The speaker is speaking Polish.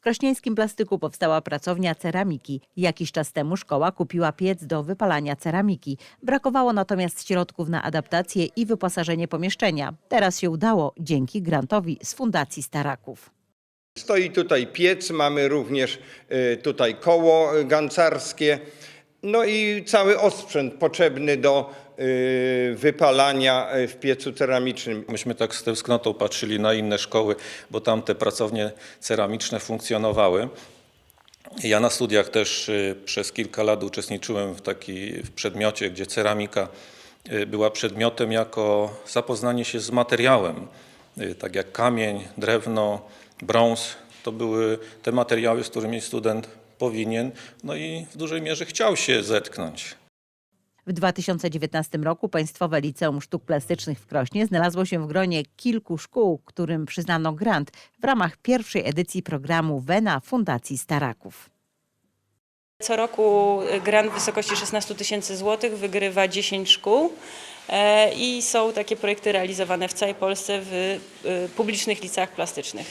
W krośnieńskim plastyku powstała pracownia ceramiki. Jakiś czas temu szkoła kupiła piec do wypalania ceramiki. Brakowało natomiast środków na adaptację i wyposażenie pomieszczenia. Teraz się udało dzięki grantowi z Fundacji Staraków. Stoi tutaj piec, mamy również y, tutaj koło y, gancarskie, no i cały osprzęt potrzebny do y, wypalania y, w piecu ceramicznym. Myśmy tak z tęsknotą patrzyli na inne szkoły, bo tam te pracownie ceramiczne funkcjonowały. Ja na studiach też y, przez kilka lat uczestniczyłem w taki w przedmiocie, gdzie ceramika była przedmiotem jako zapoznanie się z materiałem, tak jak kamień, drewno, brąz. To były te materiały, z którymi student powinien, no i w dużej mierze chciał się zetknąć. W 2019 roku Państwowe Liceum Sztuk Plastycznych w Krośnie znalazło się w gronie kilku szkół, którym przyznano grant w ramach pierwszej edycji programu WENA Fundacji Staraków. Co roku grant w wysokości 16 tysięcy złotych wygrywa 10 szkół e, i są takie projekty realizowane w całej Polsce w e, publicznych liceach plastycznych.